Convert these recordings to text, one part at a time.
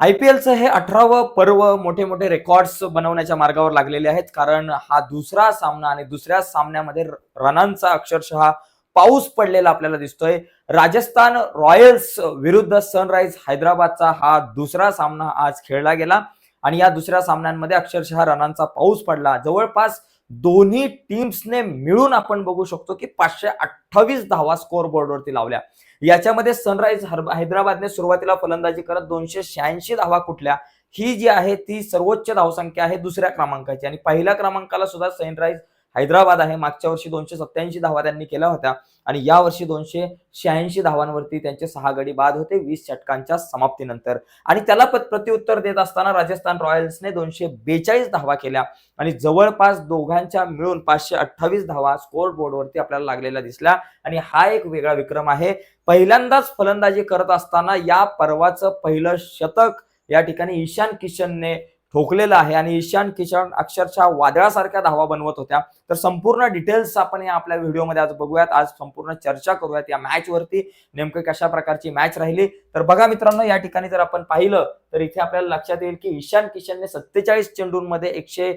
I P एलचं हे अठरावं पर्व मोठे मोठे रेकॉर्ड्स बनवण्याच्या मार्गावर लागलेले आहेत. कारण हा दुसरा सामना आणि दुसऱ्या सामन्यामध्ये रनांचा अक्षरशः पाऊस पडलेला आपल्याला दिसतोय. राजस्थान रॉयल्स विरुद्ध सनराइज हैदराबादचा हा दुसरा सामना आज खेळला गेला. आणि या दुसऱ्या सामन्यांमध्ये अक्षरशः रनांचा पाऊस पडला. जवळपास दोन्ही टीम्सने मिळून आपण बघू शकतो की पाचशे अठ्ठावीस धावा स्कोअर बोर्डवरती लावल्या. याच्यामध्ये सनराइज हैदराबादने सुरुवातीला फलंदाजी करत दोनशे शहाऐंशी धावा कुठल्या? ही जी आहे ती सर्वोच्च धावसंख्या आहे दुसऱ्या क्रमांकाची. आणि पहिल्या क्रमांकाला सुद्धा सनराइज हैदराबाद आहे. मागच्या वर्षी दोनशे सत्याऐंशी धावा त्यांनी केल्या होत्या आणि या वर्षी दोनशे शहाऐंशी धावांवरती त्यांचे सहा गडी बाद होते वीस षटकांच्या समाप्तीनंतर. आणि त्याला प्रत्युत्तर देत असताना राजस्थान रॉयल्सने दोनशे बेचाळीस धावा केल्या आणि जवळपास दोघांच्या मिळून पाचशे अठ्ठावीस धावा स्कोर बोर्डवरती आपल्याला लागलेल्या दिसल्या. आणि हा एक वेगळा विक्रम आहे. पहिल्यांदाच फलंदाजी करत असताना या पर्वाचं पहिलं शतक या ठिकाणी ईशान किशनने ठोकलेलं आहे आणि ईशान किशन अक्षरशः वादळासारख्या धावा बनवत होत्या. तर संपूर्ण डिटेल्स आपण या आपल्या व्हिडिओमध्ये आज बघूयात. आज संपूर्ण चर्चा करूयात या मॅचवरती नेमकं कशा प्रकारची मॅच राहिली? तर बघा मित्रांनो या ठिकाणी जर आपण पाहिलं तर इथे आपल्याला लक्षात येईल की ईशान किशनने सत्तेचाळीस चेंडूंमध्ये एकशे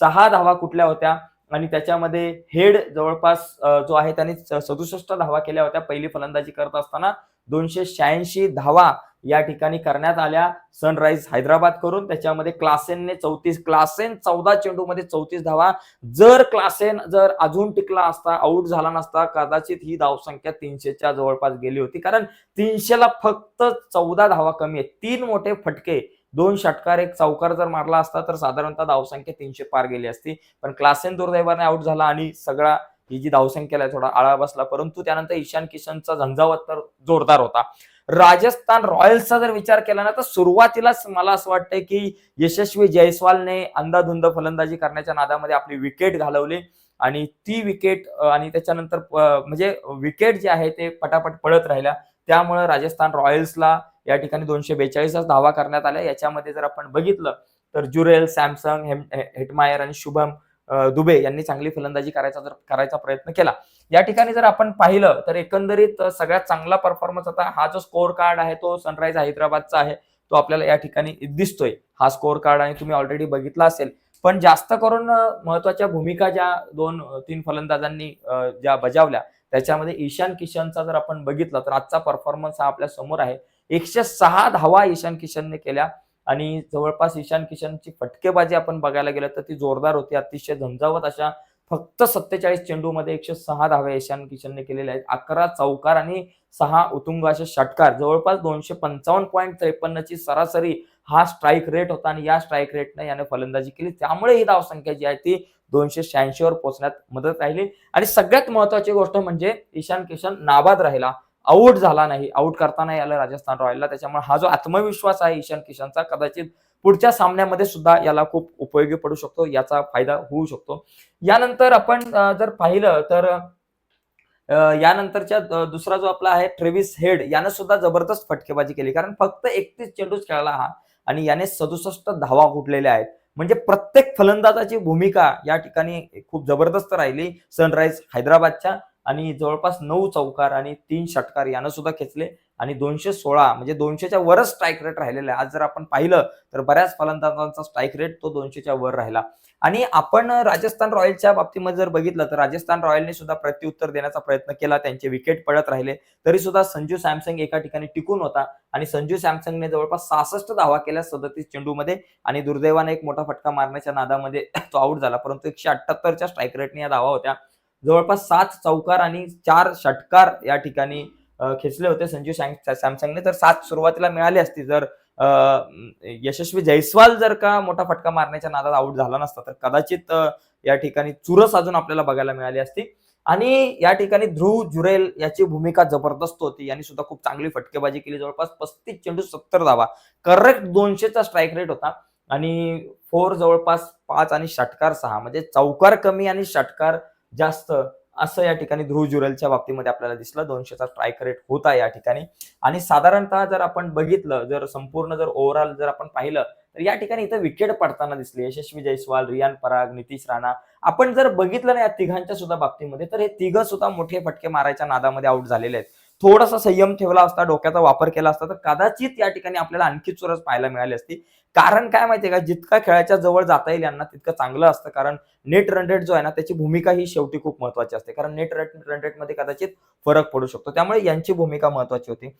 सहा धावा कुठल्या होत्या? आणि त्याच्यामध्ये हेड जवळपास जो आहे त्याने सदुसष्ट धावा केल्या होत्या. पहिली फलंदाजी करत असताना दोनशे शहाऐंशी धावा या ठिकाणी करण्यात आल्या. सनराइज हैदराबाद करून त्याच्यामध्ये क्लासेनने चौतीस क्लासेन चौदा चेंडूमध्ये चौतीस धावा. जर क्लासेन जर अजून टिकला असता आऊट झाला नसता कदाचित ही धावसंख्या तीनशेच्या जवळपास गेली होती. कारण तीनशेला फक्त चौदा धावा कमी आहे तीन मोठे फटके दोन षटकार एक चौकार जर मारला असता तर साधारणतः धावसंख्या तीनशे पार गेली असती. पण क्लासेन दुर्दैवाने आऊट झाला आणि सगळा ही जी धावसंख्याला थोडा आळा बसला. परंतु त्यानंतर ईशान किशनचा झंझावत तर जोरदार होता. राजस्थान रॉयल्सचा जर विचार केला ना तर सुरुवातीलाच मला असं वाटतंय की यशस्वी जयस्वालने अंदाधुंद फलंदाजी करण्याच्या नादामध्ये आपली विकेट घालवली. आणि ती विकेट आणि त्याच्यानंतर म्हणजे विकेट जे आहे ते पटापट पळत राहिल्या. त्यामुळे राजस्थान रॉयल्सला या ठिकाणी दोनशे बेचाळीसच धावा करण्यात आल्या. याच्यामध्ये जर आपण बघितलं तर जुरेल सॅमसंग हेम हेटमायर आणि शुभम दुबे यांनी चांगली फलंदाजी करायचा जर करायचा प्रयत्न केला. या ठिकाणी जर आपण पाहिलं तर एकंदरीत सगळ्यात चांगला परफॉर्मन्स आता हा जो स्कोअर कार्ड आहे तो सनराइज हैदराबादचा आहे. तो आपल्याला या ठिकाणी दिसतोय. हा स्कोअर कार्ड आणि तुम्ही ऑलरेडी बघितला असेल. पण जास्त करून महत्त्वाच्या भूमिका ज्या दोन तीन फलंदाजांनी ज्या बजावल्या त्याच्यामध्ये ईशान किशनचा जर आपण बघितलं तर आजचा परफॉर्मन्स हा आपल्यासमोर आहे. एकशे सहा धावा ईशान किशनने केल्या. आणि जवळपास ईशान किशनची फटकेबाजी आपण बघायला गेलं तर ती जोरदार होती. अतिशय झंझावत अशा फक्त सत्तेचाळीस चेंडूमध्ये एकशे सहा धाव्या ईशान किशनने केलेल्या आहेत. अकरा चौकार आणि सहा उतुंग असे षटकार. जवळपास दोनशे पंचावन्न पॉईंट त्रेपन्नची सरासरी हा स्ट्राईक रेट होता आणि या स्ट्राईक रेटने याने फलंदाजी केली. त्यामुळे ही धावसंख्या जी आहे ती दोनशे शहाऐंशी वर पोहोचण्यात मदत राहिली. आणि सगळ्यात महत्वाची गोष्ट म्हणजे ईशान किशन नाबाद राहिला. आऊट झाला नाही. आऊट करता नाही आलं राजस्थान रॉयलला. त्याच्यामुळे हा जो आत्मविश्वास आहे ईशान किशनचा कदाचित पुढच्या सामन्यामध्ये सुद्धा याला खूप उपयोगी पडू शकतो याचा फायदा होऊ शकतो. यानंतर आपण जर पाहिलं तर यानंतरच्या दुसरा जो आपला आहे ट्रेविस हेड यानं सुद्धा जबरदस्त फटकेबाजी केली. कारण फक्त एकतीस चेंडूच खेळला हा आणि याने सदुसष्ट धावा कुठलेल्या आहेत. म्हणजे प्रत्येक फलंदाजाची भूमिका या ठिकाणी खूप जबरदस्त राहिली. सनराइज हैदराबादच्या आणि जवळपास नऊ चौकार आणि तीन षटकार यानं सुद्धा खेचले. आणि दोनशे सोळा म्हणजे दोनशेच्या वरच स्ट्राईक रेट राहिलेला आहे. आज जर आपण पाहिलं तर बऱ्याच फलंदाजांचा स्ट्राईक रेट तो दोनशेच्या वर राहिला. आणि आपण राजस्थान रॉयलच्या बाबतीमध्ये जर बघितलं तर राजस्थान रॉयलने सुद्धा प्रत्युत्तर देण्याचा प्रयत्न केला. त्यांचे विकेट पडत राहिले. तरी सुद्धा संजू सॅमसंग एका ठिकाणी टिकून होता. आणि संजू सॅमसंगने जवळपास सहासष्ट धावा केल्या सदतीस चेंडूमध्ये. आणि दुर्दैवाने एक मोठा फटका मारण्याच्या नादामध्ये तो आऊट झाला. परंतु एकशे अठ्ठ्याहत्तरच्या स्ट्राईक रेटने या धावा होत्या. जवळपास सात चौकार आणि चार षटकार या ठिकाणी खेचले होते संजू सॅमसंगने. तर सात सुरुवातीला मिळाली असती. जर यशस्वी जयस्वाल जर का मोठा फटका मारण्याच्या नादात आऊट झाला नसता तर कदाचित या ठिकाणी चुरस अजून आपल्याला बघायला मिळाली असती. आणि या ठिकाणी ध्रुव जुरेल याची भूमिका जबरदस्त होती. यांनी सुद्धा खूप चांगली फटकेबाजी केली. जवळपास पस्तीस चेंडू सत्तर धावा. करेक्ट दोनशेचा स्ट्राईक रेट होता. आणि फोर जवळपास पाच आणि षटकार सहा. म्हणजे चौकार कमी आणि षटकार जास्त असं या ठिकाणी ध्रुव ज्युरलच्या बाबतीमध्ये आपल्याला दिसलं. दोनशेचा स्ट्राईक रेट होता या ठिकाणी. आणि साधारणतः जर आपण बघितलं जर संपूर्ण जर ओव्हरऑल जर आपण पाहिलं तर या ठिकाणी इथं विकेट पडताना दिसली. यशस्वी जयस्वाल रियान पराग नितीश राणा. आपण जर बघितलं ना या तिघांच्या सुद्धा बाबतीमध्ये तर हे तिघं सुद्धा मोठे फटके मारायच्या नादामध्ये आऊट झालेले आहेत. थोडासा संयम ठेवला असता डोक्याचा वापर केला असता तर कदाचित या ठिकाणी आपल्याला आणखी चुरस पाहायला मिळाली असती. कारण काय माहितीये का? जितका खेळाच्या जवळ जाता येईल यांना तितकं चांगलं असतं. कारण नेट रन रेट जो आहे ना त्याची भूमिका ही शेवटी खूप महत्वाची असते. कारण नेट रन रेटमध्ये कदाचित फरक पडू शकतो. त्यामुळे यांची भूमिका महत्वाची होती.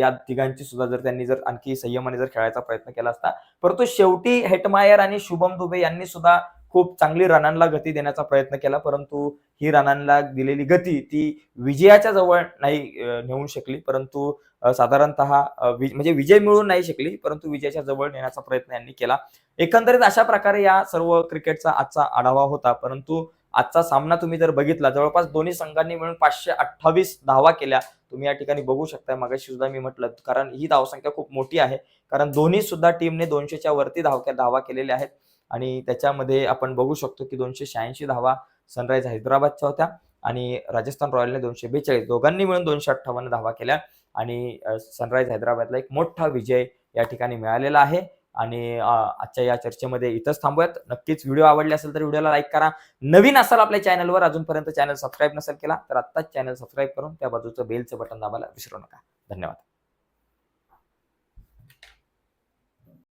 या तिघांची सुद्धा जर त्यांनी जर आणखी संयमाने जर खेळायचा प्रयत्न केला असता. परंतु शेवटी हेटमायर आणि शुभम दुबे यांनी सुद्धा खूप चांगली रनांना गती देण्याचा प्रयत्न केला परंतु ही रनांना दिलेली गती ती विजयाच्या जवळ नाही नेऊ शकली. परंतु साधारणत साधारणतः म्हणजे विजय मिळून नाही शकली परंतु विजयाच्या जवळ नेण्याचा प्रयत्न यांनी केला. एकंदरीत अशा प्रकारे या सर्व क्रिकेटचा आजचा आढावा होता. परंतु आजचा सामना तुम्ही जर बघितला जवळपास दोन्ही संघांनी मिळून पाचशे अठ्ठावीस धावा केल्या. तुम्ही या ठिकाणी बघू शकता मागाशी सुद्धा मी म्हटलं कारण ही धावसंख्या खूप मोठी आहे. कारण दोन्ही सुद्धा टीमने दोनशेच्या वरती धाव धावा केलेल्या आहेत. आणि त्याच्यामध्ये आपण बघू शकतो की दोनशे शहाऐंशी धावा सनराईज हैदराबादच्या होत्या आणि राजस्थान रॉयलने दोनशे बेचाळीस दोघांनी मिळून दोनशे अठ्ठावन्न धावा केल्या आणि सनराईज हैदराबादला एक मोठा विजय या ठिकाणी मिळालेला आहे. आणि आजच्या या चर्चेमध्ये इथंच थांबूयात. नक्कीच व्हिडिओ आवडले असेल तर व्हिडिओला लाईक करा. नवीन असाल आपल्या चॅनलवर अजूनपर्यंत चॅनल सबस्क्राईब नसेल केला तर आत्ताच चॅनल सबस्क्राईब करून त्या बाजूचं बेलचं बटन दाबायला विसरू नका. धन्यवाद.